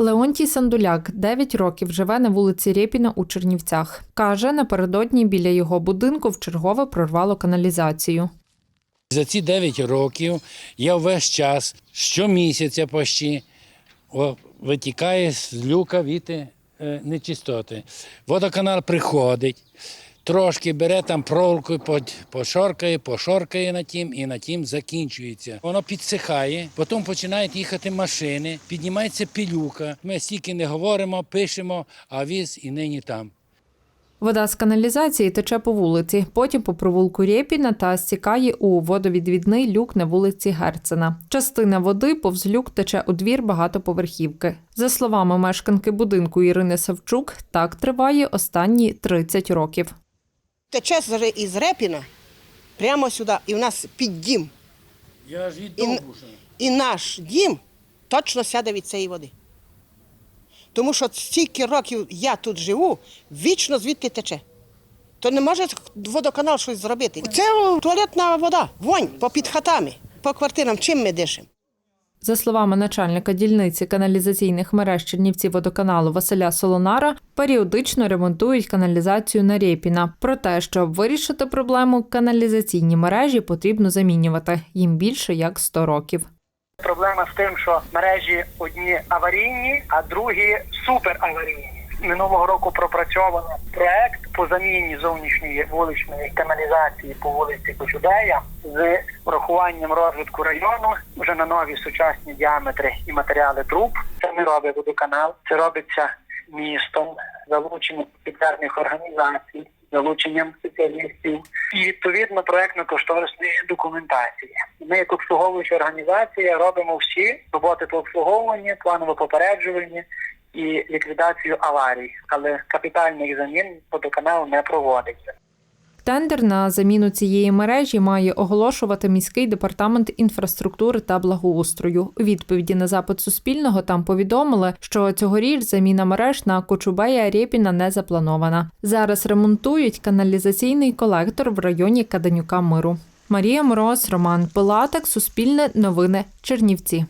Леонтій Сандуляк 9 років живе на вулиці Рєпіна у Чернівцях. Каже, напередодні біля його будинку вчергове прорвало каналізацію. За ці 9 років я весь час, щомісяця почти, витікає з люка віти е, нечистоти. Водоканал приходить, трошки бере там проволоку, пошоркає, пошоркає на тім і на тім закінчується. Воно підсихає, потім починають їхати машини, піднімається пилюка. Ми стільки не говоримо, пишемо, а віз і нині там. Вода з каналізації тече по вулиці, потім по провулку Рєпіна та стікає у водовідвідний люк на вулиці Герцена. Частина води повз люк тече у двір багатоповерхівки. За словами мешканки будинку Ірини Савчук, так триває останні 30 років. Тече із Репіна прямо сюди, і в нас під дім. Я ж і І, і наш дім точно сяде від цієї води. Тому що стільки років я тут живу, вічно звідти тече. То не може водоканал щось зробити. Це туалетна вода, вонь попід хатами, по квартирам. Чим ми дишимо? За словами начальника дільниці каналізаційних мереж Чернівці водоканалу Василя Солонара, періодично ремонтують каналізацію на Рєпіна. Про те, щоб вирішити проблему, каналізаційні мережі потрібно замінювати їм більше як 100 років. Проблема з тим, що мережі одні аварійні, а другі супераварійні. Минулого року пропрацьовано проект по заміні зовнішньої вуличної каналізації по вулиці Кочубея з урахуванням розвитку району вже на нові сучасні діаметри і матеріали труб. Це не робить водоканал, це робиться містом, залученням спеціальних організацій, залученням спеціалістів і відповідно проектно-кошторисної документації. Ми, як обслуговуюча організація, робимо всі роботи по обслуговуванні, планово попереджуванні і ліквідацію аварій, але капітальних замін водоканал не проводиться. Тендер на заміну цієї мережі має оголошувати міський департамент інфраструктури та благоустрою. У відповіді на запит Суспільного там повідомили, що цьогоріч заміна мереж на Кочубея Рєпіна не запланована. Зараз ремонтують каналізаційний колектор в районі Каданюка Миру. Марія Мороз, Роман Пилатик, Суспільне новини, Чернівці.